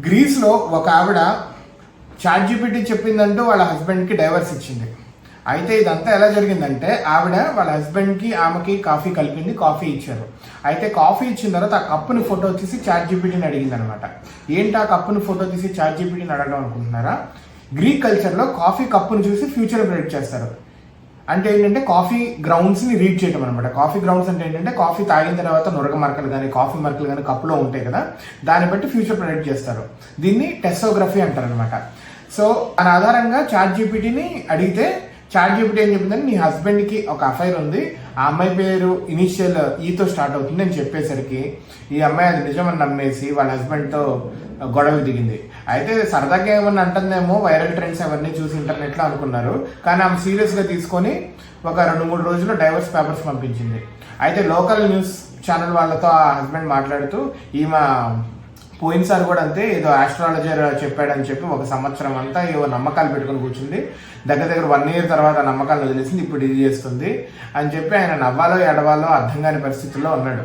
గ్రీస్లో ఒక ఆవిడ chat GPT చెప్పిందంటూ వాళ్ళ హస్బెండ్కి డైవర్స్ ఇచ్చింది. అయితే ఇదంతా ఎలా జరిగిందంటే ఆవిడ వాళ్ళ హస్బెండ్కి ఆమెకి కాఫీ కలిపింది కాఫీ ఇచ్చారు. అయితే కాఫీ ఇచ్చిన తర్వాత ఆ కప్పుని ఫోటో తీసి చాట్ జీపీటీని అడిగింది అనమాట ఏంటి ఆ కప్పుని ఫోటో తీసి చాట్ జీపీటీని అడగడం అనుకుంటున్నారా? గ్రీక్ కల్చర్లో కాఫీ కప్పును చూసి ఫ్యూచర్ ప్రెడిక్ట్ చేస్తారు. అంటే ఏంటంటే కాఫీ గ్రౌండ్స్ని రీడ్ చేయడం అనమాట కాఫీ గ్రౌండ్స్ అంటే ఏంటంటే కాఫీ తాగిన తర్వాత నురగ మరకలు కానీ కాఫీ మరకలు కానీ కప్పులో ఉంటాయి కదా దాన్ని బట్టి ఫ్యూచర్ ప్రొడక్ట్ చేస్తారు. దీన్ని టెస్టోగ్రఫీ అంటారు అనమాట సో దాని ఆధారంగా చాట్ జీపీటీని అడిగితే చాట్ జీపీటీ ఏం చెప్పిందని నీ హస్బెండ్కి ఒక అఫైర్ ఉంది. ఆ అమ్మాయి పేరు ఇనిషియల్ ఈతో స్టార్ట్ అవుతుంది అని చెప్పేసరికి ఈ అమ్మాయి అది నిజమని నమ్మేసి వాళ్ళ హస్బెండ్తో గొడవ దిగింది. అయితే సరదాగా ఏమన్నా అంటుందేమో వైరల్ ట్రెండ్స్ అవన్నీ చూసి ఇంటర్నెట్లో అనుకున్నారు. కానీ ఆమె సీరియస్గా తీసుకొని ఒక రెండు మూడు రోజుల్లో డైవర్స్ పేపర్స్ పంపించింది. అయితే లోకల్ న్యూస్ ఛానల్ వాళ్ళతో ఆ హస్బెండ్ మాట్లాడుతూ ఈమె పోయినసారి కూడా అంతే ఏదో ఆస్ట్రాలజర్ చెప్పాడని చెప్పి ఒక సంవత్సరం అంతా ఏవో నమ్మకాలు పెట్టుకొని కూర్చుంది. దగ్గర దగ్గర వన్ ఇయర్ తర్వాత నమ్మకాలు వదిలేసింది ఇప్పుడు ఇది చేస్తుంది అని చెప్పి ఆయన నవ్వాలో ఎడవాలో అర్థం కాని పరిస్థితుల్లో ఉన్నాడు.